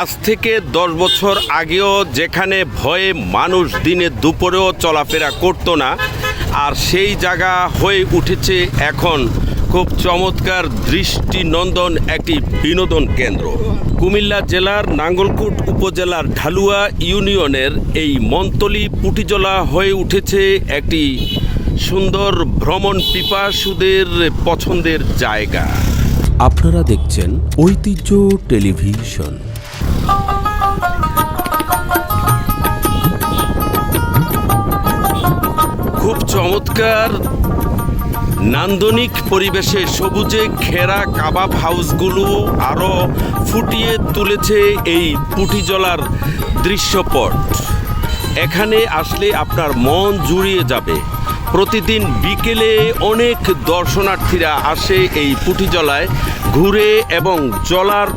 আজ থেকে দশ বছর আগেও যেখানে ভয়ে মানুষ দিনে দুপুরেও চলাফেরা করতো না, আর সেই জায়গা হয়ে উঠেছে এখন খুব চমৎকার দৃষ্টিনন্দন একটি বিনোদন কেন্দ্র। কুমিল্লা জেলার নাঙ্গলকোট উপজেলার ঢালুয়া ইউনিয়নের এই মন্তলি পুটিজলা হয়ে উঠেছে একটি সুন্দর ভ্রমণ পিপাসুদের পছন্দের জায়গা। আপনারা দেখছেন ঐতিহ্য টেলিভিশন। খুব চমৎকার নান্দনিক পরিবেশে সবুজে ঘেরা কাবাব হাউসগুলো আরও ফুটিয়ে তুলেছে এই পুটিজলার দৃশ্যপট। এখানে আসলে আপনার মন জুড়িয়ে যাবে। প্রতিদিন বিকেলে অনেক দর্শনার্থীরা আসে এই পুটিজলায়। ঘুরে এবং জলার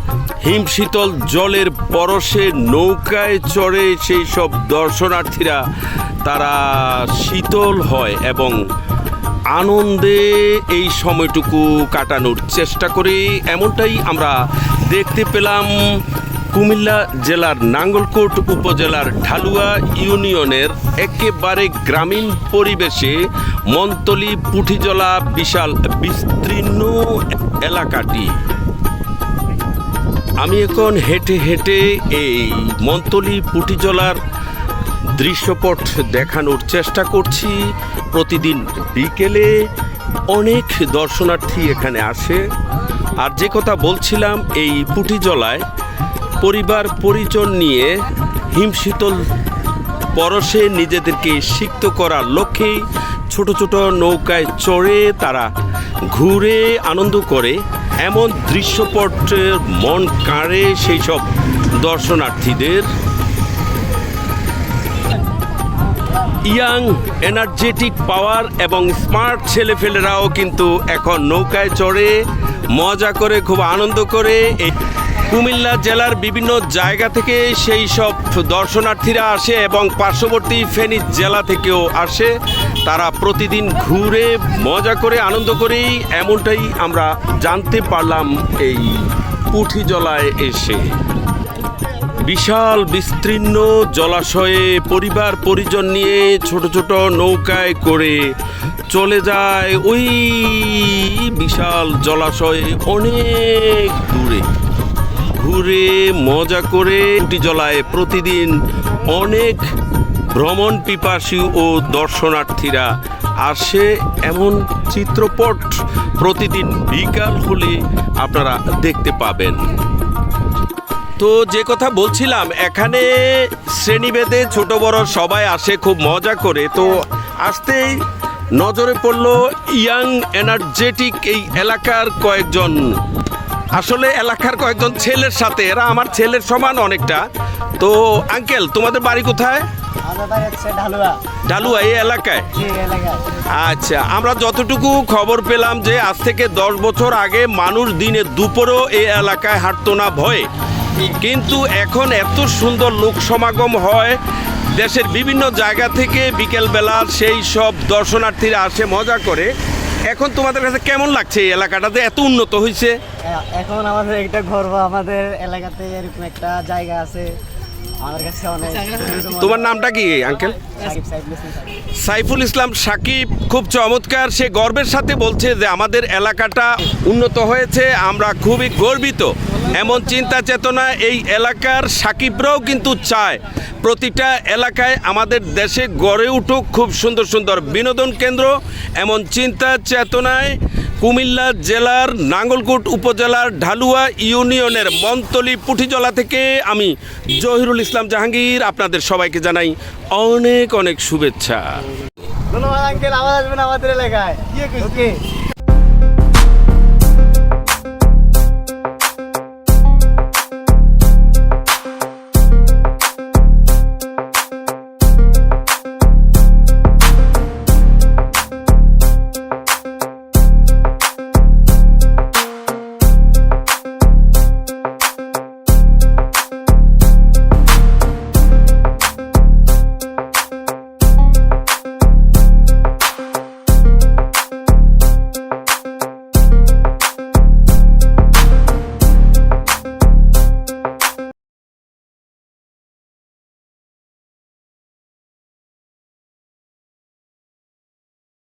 হিমশীতল জলের পরশে নৌকায় চড়ে সেই সব দর্শনার্থীরা, তারা শীতল হয় এবং আনন্দে এই সময়টুকু কাটানোর চেষ্টা করে। এমনটাই আমরা দেখতে পেলাম কুমিল্লা জেলার নাঙ্গলকোট উপজেলার ঢালুয়া ইউনিয়নের একেবারে গ্রামীণ পরিবেশে মন্তলি পুঠিজলা বিশাল বিস্তীর্ণ এলাকাটি। আমি এখন হেঁটে হেঁটে এই মন্তলি পুটিজলার দৃশ্যপট দেখানোর চেষ্টা করছি। প্রতিদিন বিকেলে অনেক দর্শনার্থী এখানে আসে। আর যে কথা বলছিলাম, এই পুটিজলায় পরিবার পরিজন নিয়ে হিমশীতল পরশে নিজেদেরকে সিক্ত করার লক্ষ্যে ছোট ছোট নৌকায় চড়ে তারা ঘুরে আনন্দ করে। এমন দৃশ্যপটের মন কাড়ে সেই সব দর্শনার্থীদের। ইয়াং, এনার্জেটিক পাওয়ার এবং স্মার্ট ছেলেফেলেরাও কিন্তু এখন নৌকায় চড়ে, মজা করে, খুব আনন্দ করে। এই কুমিল্লা জেলার বিভিন্ন জায়গা থেকে সেই সব দর্শনার্থীরা আসে এবং পার্শ্ববর্তী ফেনী জেলা থেকেও আসে। তারা প্রতিদিন ঘুরে, মজা করে, আনন্দ করেই এমনটাই আমরা জানতে পারলাম এই পুঠিজলায় এসে। বিশাল, বিস্তীর্ণ জলাশয়ে পরিবার, পরিজন নিয়ে ছোট ছোট নৌকায় করে চলে যায় ওই বিশাল জলাশয়ে অনেক দূরে। ঘুরে মজা করে উটি জলায় প্রতিদিন অনেক ভ্রমণ পিপাসী ও দর্শনার্থীরা আসে এমন চিত্রপট প্রতিদিন বিকাল হলে আপনারা দেখতে পাবেন। তো যে কথা বলছিলাম, এখানে শ্রেণীভেদে ছোট বড় সবাই আসে, খুব মজা করে। তো আসতেই নজরে পড়ল ইয়াং এনার্জেটিক এই এলাকার কয়েকজন আসলে এলাকার কয়েকজন ছেলের সাথে এরা আমার ছেলের সমান অনেকটা। তো আঙ্কেল তোমাদের বাড়ি কোথায়? ডালুয়া এই এলাকায়। আচ্ছা আমরা যতটুকু খবর পেলাম যে আজ থেকে দশ বছর আগে মানুষ দিনে দুপুরও এই এলাকায় হাঁটতো না ভয়ে। কিন্তু এখন এত সুন্দর লোক সমাগম হয় দেশের বিভিন্ন জায়গা থেকে বিকেলবেলা সেই সব দর্শনার্থীরা আসে মজা করে। এখন তোমাদের কাছে কেমন লাগছে এই এলাকাটাতে এত উন্নত হয়েছে এখন আমাদের একটা গর্ব, আমাদের এলাকাতে এরকম একটা জায়গা আছে। আমাদের কাছে অনেক তোমার নামটা কি আঙ্কেল। সাইফুল ইসলাম সাকিব খুব চমৎকার। সে গর্বের সাথে বলছে যে আমাদের এলাকাটা উন্নত হয়েছে আমরা খুবই গর্বিত। এমন চিন্তা চেতনা এই এলাকার সাকিবরাও কিন্তু চায়। প্রতিটা এলাকায় আমাদের দেশে গড়ে উঠুক খুব সুন্দর সুন্দর বিনোদন কেন্দ্র। এমন চিন্তা চেতনায় কুমিল্লা জেলার নাঙ্গলকোট উপজেলার ঢালুয়া ইউনিয়নের মন্তলি পুঠিজলা থেকে আমি জহিরুল ইসলাম জাহাঙ্গীর আপনাদের সবাইকে জানাই অনেক অনেক শুভেচ্ছা। ধন্যবাদ আঙ্কেল আবার আসবেন আমাদের এলাকায়? ওকে